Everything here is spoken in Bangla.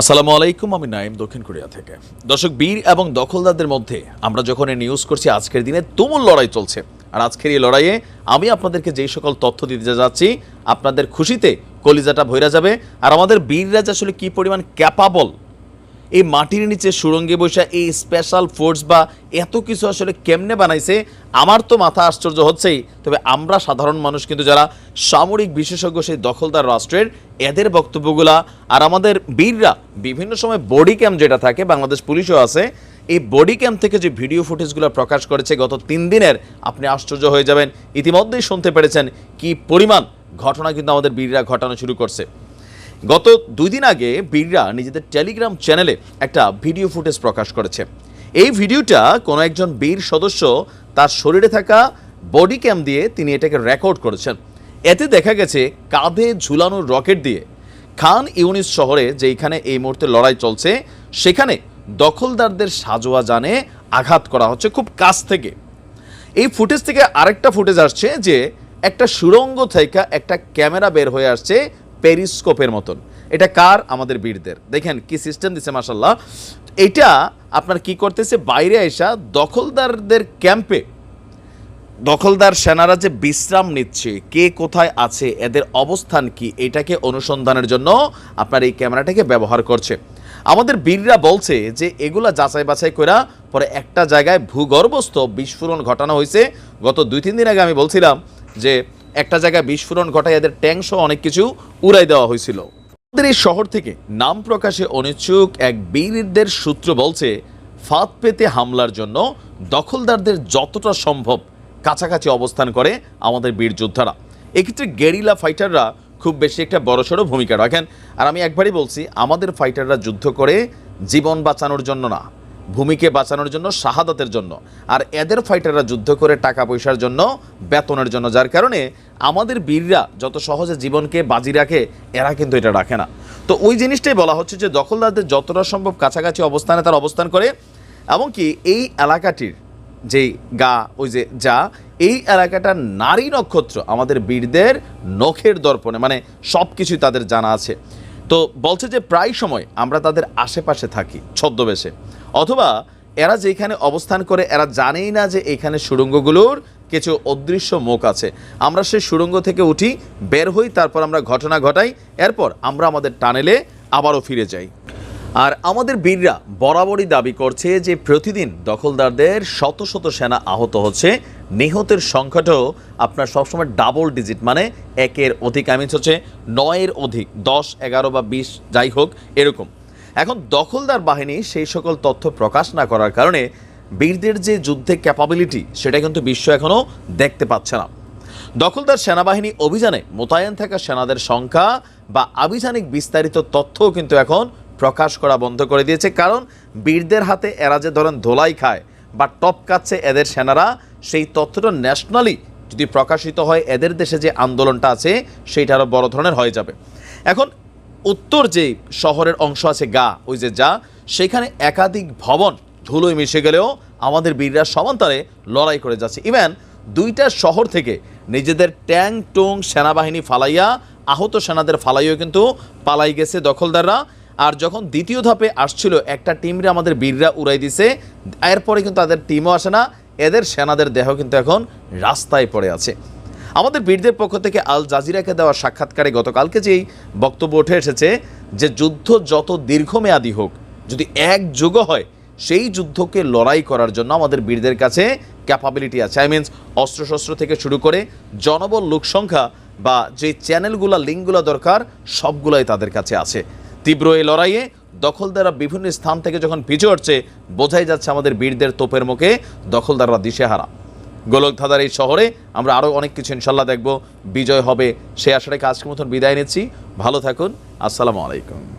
আসসালামু আলাইকুম, আমি নাইম দক্ষিণ কোরিয়া থেকে। দর্শক, বীর এবং দখলদারদের মধ্যে আমরা যখন এই নিউজ করছি, আজকের দিনে তুমুল লড়াই চলছে। আর আজকের এই লড়াইয়ে আমি আপনাদেরকে যেই সকল তথ্য দিতে যাচ্ছি, আপনাদের খুশিতে কলিজাটা ভৈরা যাবে। আর আমাদের বীররা আসলে কি পরিমাণ ক্যাপাবল এই মাটির নিচে সুরঙ্গে বসে এই স্পেশাল ফোর্স বা এত কিছু আসলে কেমনে বানাইছে, আমার তো মাথা আশ্চর্য হচ্ছেই। তবে আমরা সাধারণ মানুষ কিন্তু যারা সামরিক বিশেষজ্ঞ সেই দখলদার রাষ্ট্রের, এদের বক্তব্যগুলা আর আমাদের বীররা বিভিন্ন সময় বডি ক্যাম্প যেটা থাকে, বাংলাদেশ পুলিশও আছে, এই বডি ক্যাম্প থেকে যে ভিডিও ফুটেজগুলো প্রকাশ করেছে গত তিন দিনের, আপনি আশ্চর্য হয়ে যাবেন। ইতিমধ্যেই শুনতে পেরেছেন কি পরিমাণ ঘটনা কিন্তু আমাদের বীররা ঘটানো শুরু করছে। গত দুই দিন আগে বীররা নিজেদের টেলিগ্রাম চ্যানেলে একটা ভিডিও ফুটেজ প্রকাশ করেছে। এই ভিডিওটা কোনো একজন বীর সদস্য তার শরীরে থাকা বডি ক্যাম দিয়ে তিনি এটাকে রেকর্ড করেছেন। এতে দেখা গেছে কাঁধে ঝুলানো রকেট দিয়ে খান ইউনিস শহরে যেইখানে এই মুহূর্তে লড়াই চলছে, সেখানে দখলদারদের সাজোয়া জানে আঘাত করা হচ্ছে খুব কাছ থেকে। এই ফুটেজ থেকে আরেকটা ফুটেজ আসছে যে একটা সুরঙ্গ থেকে একটা ক্যামেরা বের হয়ে আসছে পেরিস্কোপের মতন। এটা কার? আমাদের বীরদের। দেখেন কি সিস্টেম দিছে মাসাল্লাহ এটা আপনার কি করতেছে? বাইরে এসা দখলদারদের ক্যাম্পে দখলদার সেনারা যে বিশ্রাম নিচ্ছে, কে কোথায় আছে, এদের অবস্থান কি, এটাকে অনুসন্ধানের জন্য আপনার এই ক্যামেরাটাকে ব্যবহার করছে। আমাদের বীররা বলছে যে এগুলা যাচাই বাছাই করা পরে একটা জায়গায় ভূগর্ভস্থ বিস্ফোরণ ঘটানো হয়েছে গত দুই তিন দিন আগে আমি বলছিলাম যে একটা জায়গায় বিস্ফোরণ ঘটায় এদের ট্যাঙ্ক সহ অনেক কিছু উড়াই দেওয়া হয়েছিল। আমাদের এই শহর থেকে নাম প্রকাশে অনিচ্ছুক এক বীরদের সূত্র বলছে, ফাঁদ পেতে হামলার জন্য দখলদারদের যতটা সম্ভব কাছাকাছি অবস্থান করে আমাদের বীর যোদ্ধারা। এক্ষেত্রে গেরিলা ফাইটাররা খুব বেশি একটা বড়সড় ভূমিকা রাখেন। আর আমি একবারই বলছি, আমাদের ফাইটাররা যুদ্ধ করে জীবন বাঁচানোর জন্য না। ভূমিকে বাঁচানোর জন্য, শাহাদাতের জন্য। আর এদের ফাইটাররা যুদ্ধ করে টাকা পয়সার জন্য, বেতনের জন্য, যার কারণে আমাদের বীররা যত সহজে জীবনকে বাজি রাখে, এরা কিন্তু এটা রাখে না। তো ওই জিনিসটাই বলা হচ্ছে যে, দখলদারদের যতটা সম্ভব কাছাকাছি অবস্থানে তার অবস্থান করে এমনকি এই এলাকাটির যেই গা, ওই যে যা, এই এলাকাটা নারী নক্ষত্র আমাদের বীরদের নখের দর্পণে মানে সব কিছুই তাদের জানা আছে। তো বলছে যে প্রায় সময় আমরা তাদের আশেপাশে থাকি, ছদ্মবেশে। অথবা এরা যেখানে অবস্থান করে, এরা জানেই না যে এখানে সুড়ঙ্গগুলোর কিছু অদৃশ্য মুখ আছে। আমরা সেই সুড়ঙ্গ থেকে উঠি, বের হই, তারপর আমরা ঘটনা ঘটাই, এরপর আমরা আমাদের টানেলে আবারও ফিরে যাই। আর আমাদের বীররা বরাবরই দাবি করছে যে প্রতিদিন দখলদারদের শত শত সেনা আহত হচ্ছে। নিহতের সংখ্যাটাও আপনার সবসময় ডাবল ডিজিট মানে একের অধিক আমি হচ্ছে নয়ের অধিক, দশ, এগারো বা বিশ, যাই হোক, এরকম। এখন দখলদার বাহিনী সেই সকল তথ্য প্রকাশ না করার কারণে বীরদের যে যুদ্ধে ক্যাপাবিলিটি সেটা কিন্তু বিশ্ব এখনও দেখতে পাচ্ছে না। দখলদার সেনাবাহিনী অভিযানে মোতায়েন থাকা সেনাদের সংখ্যা বা আভিযানিক বিস্তারিত তথ্যও কিন্তু এখন প্রকাশ করা বন্ধ করে দিয়েছে। কারণ বীরদের হাতে এরা যে ধরেন ধোলাই খায় বা টপ কাচ্ছে এদের সেনারা, সেই তথ্যটা ন্যাশনালি যদি প্রকাশিত হয়, এদের দেশে যে আন্দোলনটা আছে, সেইটা আরও বড় ধরনের হয়ে যাবে। এখন উত্তর যে শহরের অংশ আছে গা, ওই যে যা, সেখানে একাধিক ভবন ধুলোয় মিশে গেলেও আমাদের বীররা সমান্তরে লড়াই করে যাচ্ছে। ইভেন দুইটা শহর থেকে নিজেদের ট্যাং টুং সেনাবাহিনী ফালাইয়া, আহত সেনাদের ফালাইও কিন্তু পালাই গেছে দখলদাররা। আর যখন দ্বিতীয় ধাপে আসছিল, একটা টিমরে আমাদের বীররা উড়াই দিছে। এরপরে কিন্তু তাদের টিমও আসে না, এদের সেনাদের দেহ কিন্তু এখন রাস্তায় পড়ে আছে। আমাদের বীরদের পক্ষ থেকে আল জাজিরাকে দেওয়া সাক্ষাৎকারে গতকালকে যেই বক্তব্য উঠে এসেছে যে, যুদ্ধ যত দীর্ঘমেয়াদী হোক, যদি এক যুগ হয়, সেই যুদ্ধকে লড়াই করার জন্য আমাদের বীরদের কাছে ক্যাপাবিলিটি আছে। আই মিনস অস্ত্রশস্ত্র থেকে শুরু করে জনবল, লোকসংখ্যা বা যে চ্যানেলগুলা লিঙ্কগুলো দরকার, সবগুলাই তাদের কাছে আছে। তীব্র এই লড়াইয়ে দখলদাররা বিভিন্ন স্থান থেকে যখন পিছু হটছে বোঝাই যাচ্ছে আমাদের বীরদের তোপের মুখে দখলদাররা দিশেহারা। গোলকধাঁধার এই শহরে আমরা আরও অনেক কিছু ইনশাল্লাহ দেখব। বিজয় হবে, সে আশাটাকে আজকের মতন বিদায় নিচ্ছি। ভালো থাকুন, আসসালামু আলাইকুম।